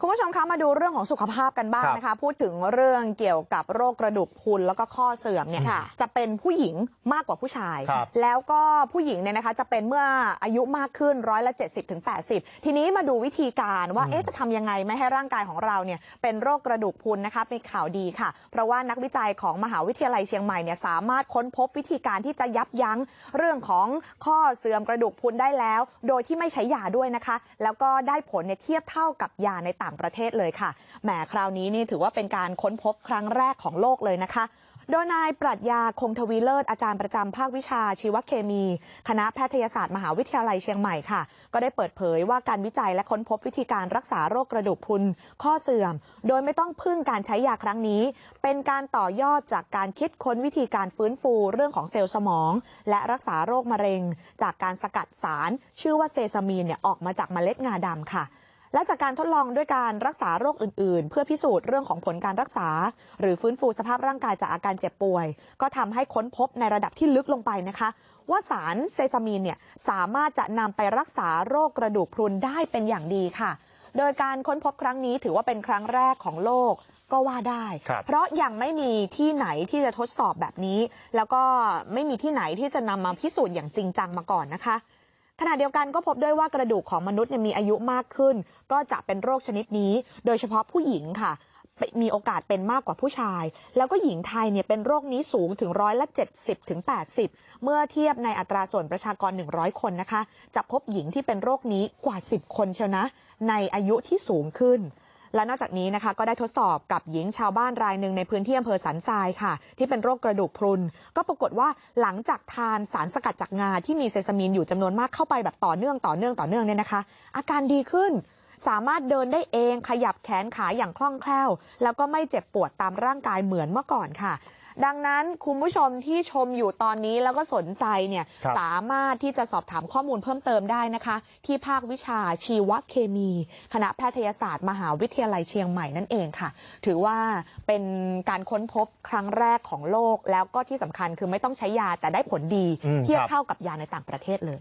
คุณผู้ชมคะมาดูเรื่องของสุขภาพกันบ้างครับนะคะ พูดถึงเรื่องเกี่ยวกับโรคกระดูกพรุนแล้วก็ข้อเสื่อมเนี่ยค่ะจะเป็นผู้หญิงมากกว่าผู้ชายครับแล้วก็ผู้หญิงเนี่ยนะคะจะเป็นเมื่ออายุมากขึ้นร้อยละ70ถึง80ทีนี้มาดูวิธีการว่าเอ๊ะจะทำยังไงไม่ให้ร่างกายของเราเนี่ยเป็นโรคกระดูกพรุนนะคะเป็นข่าวดีค่ะ เพราะว่านักวิจัยของมหาวิทยาลัยเชียงใหม่เนี่ยสามารถค้นพบวิธีการที่จะยับยั้งเรื่องของข้อเสื่อมกระดูกพรุนได้แล้ว โดยที่ไม่ใช้ยาด้วยนะคะ แล้วก็ได้ผลเนี่ยเทียบเท่ากับยาในต่างประเทศเลยค่ะแหมคราวนี้นี่ถือว่าเป็นการค้นพบครั้งแรกของโลกเลยนะคะ โดยนายปรัชญาคงทวีเลิศอาจารย์ประจำภาควิชาชีวเคมี คณะแพทยศาสตร์มหาวิทยาลัยเชียงใหม่ค่ะ ก็ได้เปิดเผยว่าการวิจัยและค้นพบวิธีการรักษาโรคกระดูกพรุนข้อเสื่อม โดยไม่ต้องพึ่งการใช้ยาครั้งนี้ เป็นการต่อยอดจากการคิดค้นวิธีการฟื้นฟูเรื่องของเซลล์สมอง และรักษาโรคมะเร็ง จากการสกัดสาร ชื่อว่าเซซามีนเนี่ยออกมาจากเมล็ดงาดำค่ะ และจากการทดลองด้วยการรักษาโรคอื่น ๆ เพื่อพิสูจน์เรื่องของผลการรักษา หรือฟื้นฟูสภาพร่างกายจากอาการเจ็บป่วย ก็ทำให้ค้นพบในระดับที่ลึกลงไปนะคะ ว่าสารเซซามีนเนี่ยสามารถจะนำไปรักษาโรคกระดูกพรุนได้เป็นอย่างดีค่ะ โดยการค้นพบครั้งนี้ถือว่าเป็นครั้งแรกของโลกก็ว่าได้ครับเพราะยังไม่มีที่ไหนที่จะทดสอบแบบนี้ แล้วก็ไม่มีที่ไหนที่จะนำมาพิสูจน์อย่างจริงจังมาก่อนนะคะ ขณะเดียวกันก็พบด้วยว่ากระดูกของมนุษย์มีอายุมากขึ้น ก็จะเป็นโรคชนิดนี้ โดยเฉพาะผู้หญิงค่ะ มีโอกาสเป็นมากกว่าผู้ชาย แล้วก็หญิงไทยเนี่ยเป็นโรคนี้สูงถึงร้อยละ 70ถึง80 เมื่อเทียบในอัตราส่วนประชากร 100 คนนะคะ จะพบหญิงที่เป็นโรคนี้กว่า 10 คนเชียวนะ ในอายุที่สูงขึ้น และนอกจากนี้นะคะก็ได้ทดสอบกับหญิงชาวบ้านรายหนึ่งในพื้นที่อำเภอสันทรายค่ะ ที่เป็นโรคกระดูกพรุน ก็ปรากฏว่าหลังจากทานสารสกัดจากงาที่มีเซซามีนอยู่จำนวนมากเข้าไปแบบต่อเนื่องต่อเนื่องต่อเนื่องเนี่ยนะคะ อาการดีขึ้นสามารถเดินได้เองขยับแขนขาอย่างคล่องแคล่ว แล้วก็ไม่เจ็บปวดตามร่างกายเหมือนเมื่อก่อนค่ะ ดังนั้นคุณผู้ชมที่ชมอยู่ตอนนี้แล้วก็สนใจเนี่ยครับสามารถที่จะสอบถามข้อมูลเพิ่มเติมได้นะคะ ที่ภาควิชาชีวเคมี คณะแพทยศาสตร์ มหาวิทยาลัยเชียงใหม่นั่นเองค่ะ ถือว่าเป็นการค้นพบครั้งแรกของโลก แล้วก็ที่สำคัญคือไม่ต้องใช้ยาแต่ได้ผลดีอืมเทียบครับเท่ากับยาในต่างประเทศเลย